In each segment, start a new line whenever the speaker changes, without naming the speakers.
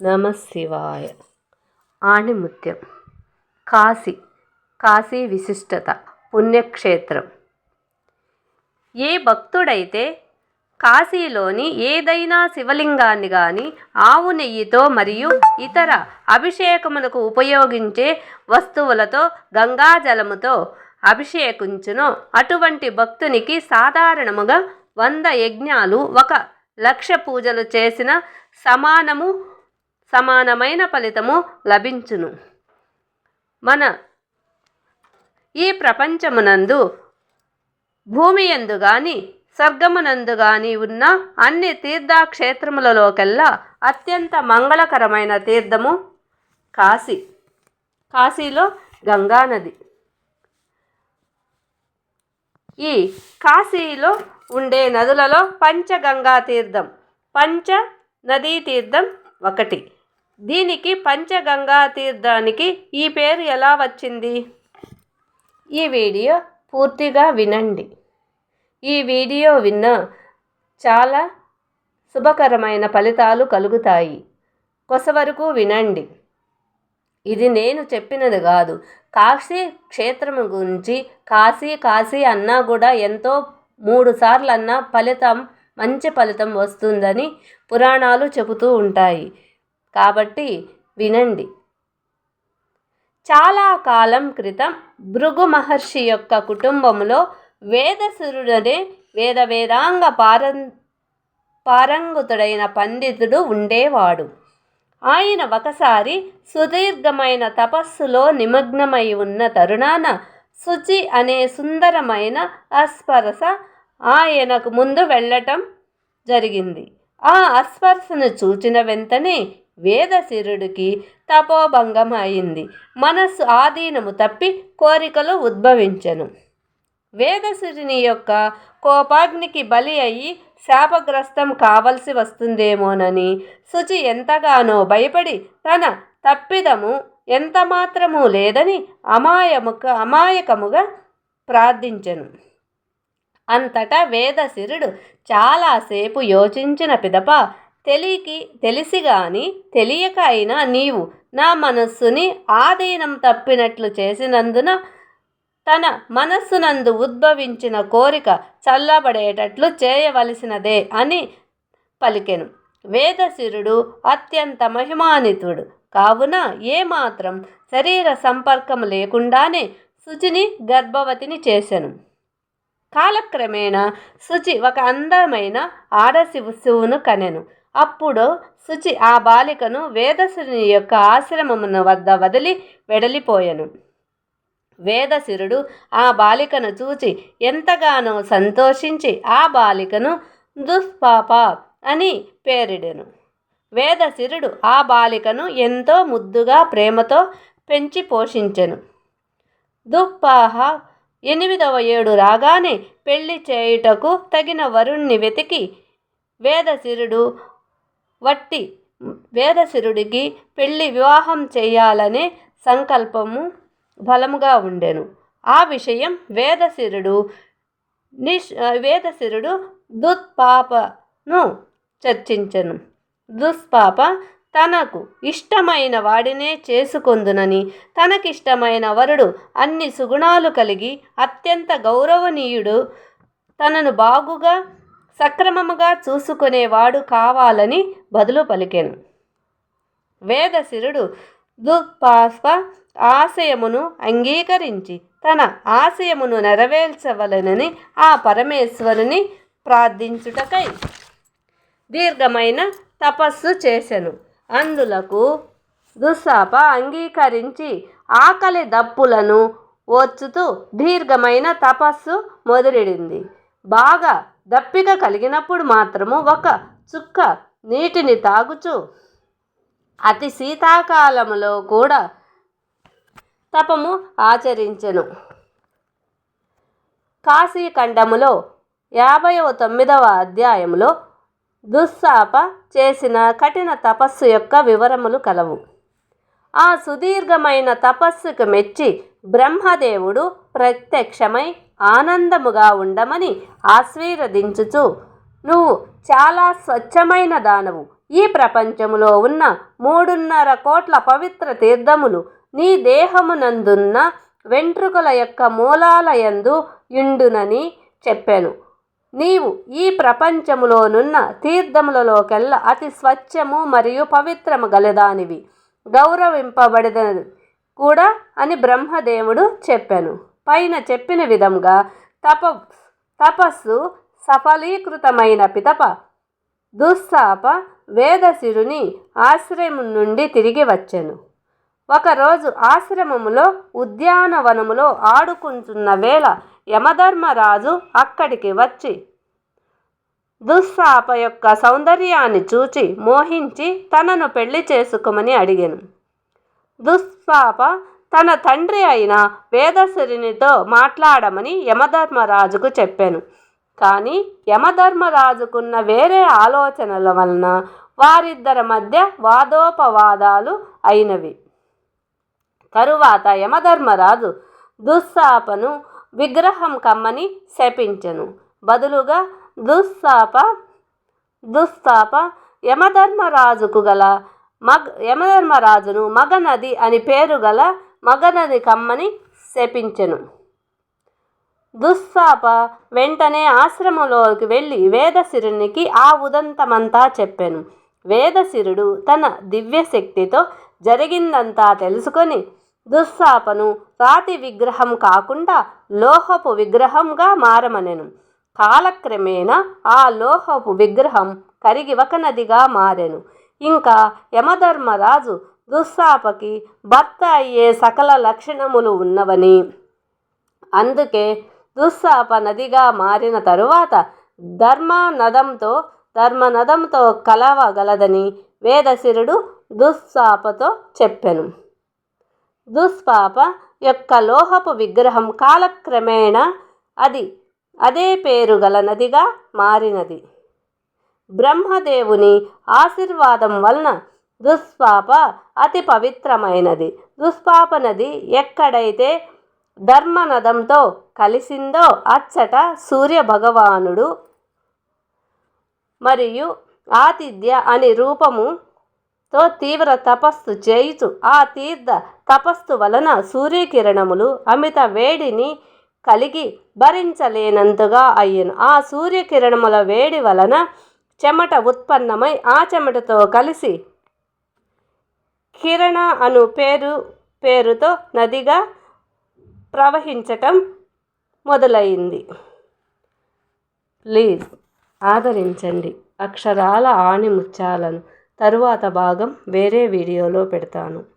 నమ శివాయ. ఆణిముత్యం. కాశీ. కాశీ విశిష్టత. పుణ్యక్షేత్రం. ఏ భక్తుడైతే కాశీలోని ఏదైనా శివలింగాన్ని కానీ ఆవు నెయ్యితో మరియు ఇతర అభిషేకములకు ఉపయోగించే వస్తువులతో గంగాజలముతో అభిషేకించునో. అటువంటి భక్తునికి సాధారణముగా వంద యజ్ఞాలు ఒక లక్ష పూజలు చేసిన సమానము సమానమైన ఫలితము లభించును. మన ఈ ప్రపంచమునందు భూమి ఎందు గాని స్వర్గమునందు గాని ఉన్న అన్ని తీర్థక్షేత్రములలోకెల్లా అత్యంత మంగళకరమైన తీర్థము కాశీ. కాశీలో గంగానది ఈ కాశీలో ఉండే నదులలో పంచగంగా తీర్థం పంచ నదీ తీర్థం ఒకటి. దీనికి పంచగంగా తీర్థానికి ఈ పేరు ఎలా వచ్చింది? ఈ వీడియో పూర్తిగా వినండి. ఈ వీడియో విన్న చాలా శుభకరమైన ఫలితాలు కలుగుతాయి. కొసవరకు వినండి. ఇది నేను చెప్పినది కాదు. కాశీ క్షేత్రం గురించి కాశీ కాశీ అన్నా కూడా ఎంతో మూడు సార్లు అన్నా ఫలితం మంచి ఫలితం వస్తుందని పురాణాలు చెబుతూ ఉంటాయి. కాబట్టి వినండి. చాలా కాలం క్రితం భృగు మహర్షి యొక్క కుటుంబంలో వేదసురుడనే వేద వేదాంగ పారం పారంగుతుడైన పండితుడు ఉండేవాడు. ఆయన ఒకసారి సుదీర్ఘమైన తపస్సులో నిమగ్నమై ఉన్న తరుణాన శుచి అనే సుందరమైన అస్పరస ఆయనకు ముందు వెళ్ళటం జరిగింది. ఆ అస్పర్శను చూచిన వెంటనే వేదశిరుడికి తపోభంగం అయింది మనస్సు ఆధీనము తప్పి కోరికలు ఉద్భవించెను. వేదశిరుని యొక్క కోపాగ్నికి బలి అయి శాపగ్రస్తం కావలసి వస్తుందేమోనని శుచి ఎంతగానో భయపడి తన తప్పిదము ఎంత మాత్రము లేదని అమాయముక అమాయకముగా ప్రార్థించను. అంతటా వేదశిరుడు చాలాసేపు యోచించిన పిదప తెలియకి తెలిసి గాని తెలియక అయినా నీవు నా మనస్సుని ఆధీనం తప్పినట్లు చేసినందున తన మనస్సునందు ఉద్భవించిన కోరిక చల్లబడేటట్లు చేయవలసినదే అని పలికెను. వేదశిరుడు అత్యంత మహిమానితుడు కావున ఏమాత్రం శరీర సంపర్కం లేకుండానే శుచిని గర్భవతిని చేసెను. కాలక్రమేణా శుచి ఒక అందమైన ఆడ శిశువును కనెను. అప్పుడు శుచి ఆ బాలికను వేదశిరుని యొక్క ఆశ్రమమున వద్ద వదిలి వెడలిపోయెను. వేదశిరుడు ఆ బాలికను చూచి ఎంతగానో సంతోషించి ఆ బాలికను దుష్పాప అని పేరిడెను. వేదశిరుడు ఆ బాలికను ఎంతో ముద్దుగా ప్రేమతో పెంచి పోషించెను. దుప్పాహ ఎనిమిదవ ఏడు రాగానే పెళ్ళి చేయుటకు తగిన వరుణ్ణి వెతికి వేదశిరుడు వట్టి వేదశిరుడికి పెళ్ళి వివాహం చేయాలనే సంకల్పము బలముగా ఉండెను. ఆ విషయం వేదశిరుడు నిష్ వేదశిరుడు దుత్పాపను చర్చించెను. దుష్పాప తనకు ఇష్టమైన వాడినే చేసుకొందునని తనకిష్టమైన వరుడు అన్ని సుగుణాలు కలిగి అత్యంత గౌరవనీయుడు తనను బాగుగా సక్రమముగా చూసుకునేవాడు కావాలని బదులు పలికెను. వేదశిరుడు దుపాస్ప ఆశయమును అంగీకరించి తన ఆశయమును నెరవేర్చవలనని ఆ పరమేశ్వరుని ప్రార్థించుటకై దీర్ఘమైన తపస్సు చేసెను. అందులకు దుస్సాప అంగీకరించి ఆకలి దప్పులను ఓర్చుతూ దీర్ఘమైన తపస్సు మొదలెడింది. బాగా దప్పిక కలిగినప్పుడు మాత్రము ఒక చుక్క నీటిని తాగుచు. అతి శీతాకాలములో కూడా తపము ఆచరించెను. కాశీఖండములో యాభైవ తొమ్మిదవ అధ్యాయంలో దుస్సాప చేసిన కఠిన తపస్సు యొక్క వివరములు కలవు. ఆ సుదీర్ఘమైన తపస్సుకు మెచ్చి బ్రహ్మదేవుడు ప్రత్యక్షమై ఆనందముగా ఉండమని ఆశీర్వదించుచు నువ్వు చాలా స్వచ్ఛమైన దానవు. ఈ ప్రపంచములో ఉన్న మూడున్నర కోట్ల పవిత్ర తీర్థములు నీ దేహమునందున్న వెంట్రుకల యొక్క మూలాలయందు యుండునని చెప్పాను. నీవు ఈ ప్రపంచములోనున్న తీర్థములలోకెల్లా అతి స్వచ్ఛము మరియు పవిత్రము గలదానివి. గౌరవింపబడినది కూడా అని బ్రహ్మదేవుడు చెప్పాను. పైన చెప్పిన విధంగా తప తపస్సు సఫలీకృతమైన పితప దుస్సాప వేదశిరుని ఆశ్రమం నుండి తిరిగి వచ్చాను. ఒకరోజు ఆశ్రమములో ఉద్యానవనములో ఆడుకుంటున్న వేళ యమధర్మరాజు అక్కడికి వచ్చి దుస్సాప యొక్క సౌందర్యాన్ని చూచి మోహించి తనను పెళ్ళి చేసుకోమని అడిగాను. దుస్సాప తన తండ్రి అయిన వేదశరినితో మాట్లాడమని యమధర్మరాజుకు చెప్పాను. కానీ యమధర్మరాజుకున్న వేరే ఆలోచనల వలన వారిద్దరి మధ్య వాదోపవాదాలు అయినవి. తరువాత యమధర్మరాజు దుస్సాపను విగ్రహం కమ్మని శపించెను. బదులుగా దుస్సాప దుస్తాప యమధర్మరాజుకు గల మగ యమధర్మరాజును మగనది అని పేరు గల మగనది కమ్మని శపించెను. దుస్సాప వెంటనే ఆశ్రమంలోకి వెళ్ళి వేదశిరునికి ఆ ఉదంతమంతా చెప్పాను. వేదశిరుడు తన దివ్యశక్తితో జరిగిందంతా తెలుసుకొని దుస్సాపను రాతి విగ్రహం కాకుండా లోహపు విగ్రహంగా మారమనెను. కాలక్రమేణా ఆ లోహపు విగ్రహం కరిగి ఒక నదిగా మారెను. ఇంకా యమధర్మరాజు దుస్సాపకి భర్త అయ్యే సకల లక్షణములు ఉన్నవని. అందుకే దుస్సాప నదిగా మారిన తరువాత ధర్మనదంతో ధర్మనదంతో కలవగలదని వేదశిరుడు దుస్సాపతో చెప్పెను. దుస్పాప యొక్క లోహపు విగ్రహం కాలక్రమేణా అది అదే పేరు గల నదిగా మారినది. బ్రహ్మదేవుని ఆశీర్వాదం వలన దుష్పాప అతి పవిత్రమైనది. దుష్పాప నది ఎక్కడైతే ధర్మనదంతో కలిసిందో అచ్చట సూర్య భగవానుడు మరియు ఆతిథ్య అని రూపముతో తీవ్ర తపస్సు చేయుచు ఆ తీర్థ తపస్సు వలన సూర్యకిరణములు అమిత వేడిని కలిగి భరించలేనంతగా అయ్యను. ఆ సూర్యకిరణముల వేడి వలన చెమట ఉత్పన్నమై ఆ చెమటతో కలిసి కిరణ అను పేరు పేరుతో నదిగా ప్రవహించటం మొదలైంది. ప్లీజ్ ఆదరించండి. అక్షరాల ఆణిముత్యాలను తరువాత భాగం వేరే వీడియోలో పెడతాను.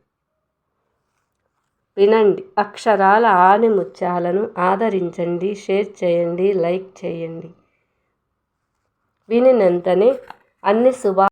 వినండి. అక్షరాల ఆణిముత్యాలను ఆదరించండి. షేర్ చేయండి. లైక్ చేయండి. వినినంతనే అన్ని శుభా